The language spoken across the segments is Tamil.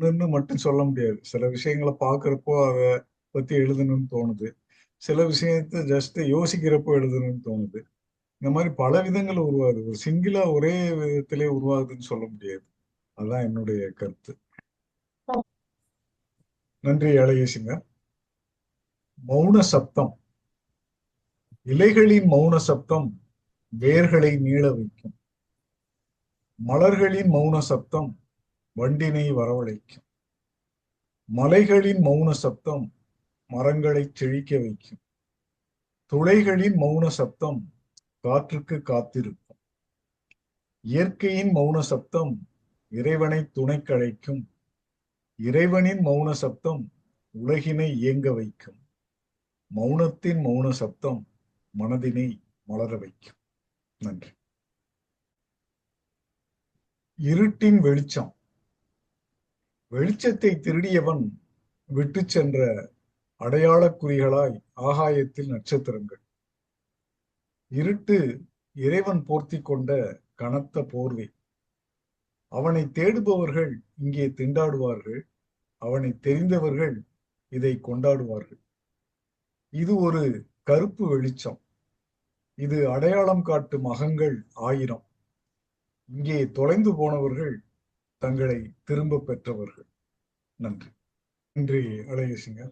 நின்று மட்டும் சொல்ல முடியாது. சில விஷயங்களை பார்க்குறப்போ அதை பத்தி எழுதணும்னு தோணுது. சில விஷயத்த ஜஸ்ட் யோசிக்கிறப்போ எழுதணும்னு தோணுது. இந்த மாதிரி பல விதங்கள் உருவாகுது. ஒரு சிங்கிளா ஒரே விதத்திலே உருவாகுதுன்னு சொல்ல முடியாது. அதுதான் என்னுடைய கருத்து. நன்றி அழகேசிங்க மௌன சப்தம். இலைகளின் மௌன சப்தம் வேர்களை நீள வைக்கும். மலர்களின் மௌன சப்தம் வண்டினை வரவழைக்கும். மலைகளின் மௌன சப்தம் மரங்களை செழிக்க வைக்கும். துளைகளின் மௌன சப்தம் காற்றுக்கு காத்திருக்கும். இயற்கையின் மௌன சப்தம் இறைவனை துணைக்கழைக்கும். இறைவனின் மௌன சப்தம் உலகினை இயங்க வைக்கும். மௌனத்தின் மௌன சப்தம் மனதினை மலர வைக்கும். நன்றி. இருட்டின் வெளிச்சம். வெளிச்சத்தை திருடியவன் விட்டு சென்ற அடையாளக் குறிகளாய் ஆகாயத்தில் நட்சத்திரங்கள். இருட்டு இறைவன் போர்த்தி கொண்ட கனத்த போர்வை. அவனை தேடுபவர்கள் இங்கே திண்டாடுவார்கள். அவனை தெரிந்தவர்கள் இதை கொண்டாடுவார்கள். இது ஒரு கருப்பு வெளிச்சம். இது அடையாளம் காட்டும் அகங்கள் ஆயிரம். இங்கே தொலைந்து போனவர்கள் தங்களை திரும்ப பெற்றவர்கள். நன்றி. நன்றி அழகேசிங்க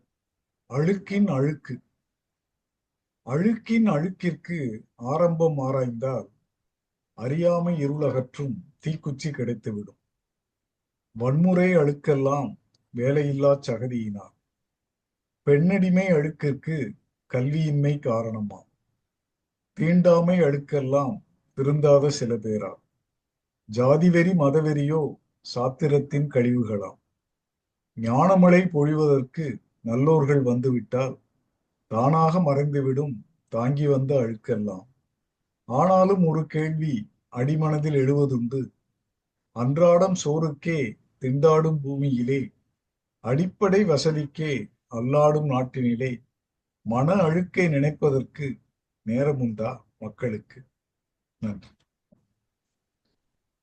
அழுக்கின் அழுக்கு. அழுக்கின் அழுக்கிற்கு ஆரம்பம் ஆராய்ந்தால் அறியாமை இருளகற்றும் தீக்குச்சி கிடைத்துவிடும். வன்முறை அழுக்கெல்லாம் வேலையில்லா சகதியினார் பெண்ணடிமை அழுக்கிற்கு கல்வியின்மை காரணமாம். தீண்டாமை அழுக்கெல்லாம் திருந்தாத சில பேரா ஜாதிவெறி மதவெறியோ சாத்திரத்தின் கழிவுகளாம். ஞானமழை பொழிவதற்கு நல்லோர்கள் வந்துவிட்டால் தானாக மறைந்துவிடும் தாங்கி வந்த அழுக்கெல்லாம். ஆனாலும் ஒரு கேள்வி அடிமனதில் எழுவதுண்டு. அன்றாடம் சோறுக்கே திண்டாடும் பூமியிலே அடிப்படை வசதிக்கே அல்லாடும் நாட்டினிலே மன அழுக்கை நினைப்பதற்கு நேரமுண்டா மக்களுக்கு? நன்றி.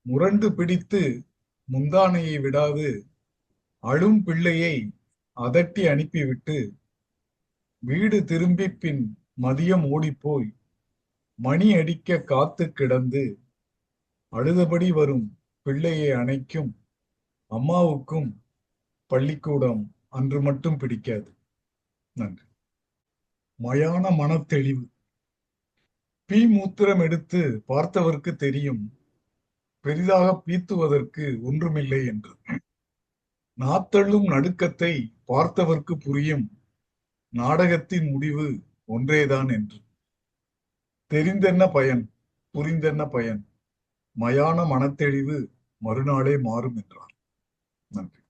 முரண்டு பிடித்து முந்தானையை விடாது. அழும் பிள்ளையை அதட்டி அனுப்பிவிட்டு வீடு திரும்பி பின் மதியம் ஓடிப்போய் மணி அடிக்க காத்து கிடந்து அழுதபடி வரும் பிள்ளையை அணைக்கும் அம்மாவுக்கும் பள்ளிக்கூடம் அன்று மட்டும் பிடிக்காது. நன்றி. மயான மனத்தெளிவு. பி மூத்திரம் எடுத்து பார்த்தவருக்கு தெரியும் பெரிதாக பீத்துவதற்கு ஒன்றுமில்லை என்று. நாத்தள்ளும் நடுக்கத்தை பார்த்தவர்க்கு புரியும் நாடகத்தின் முடிவு ஒன்றேதான் என்று. தெரிந்தென்ன பயன்? புரிந்தென்ன பயன்? மயான மனத்தெளிவு மறுநாளே மாறும் என்றார். நன்றி.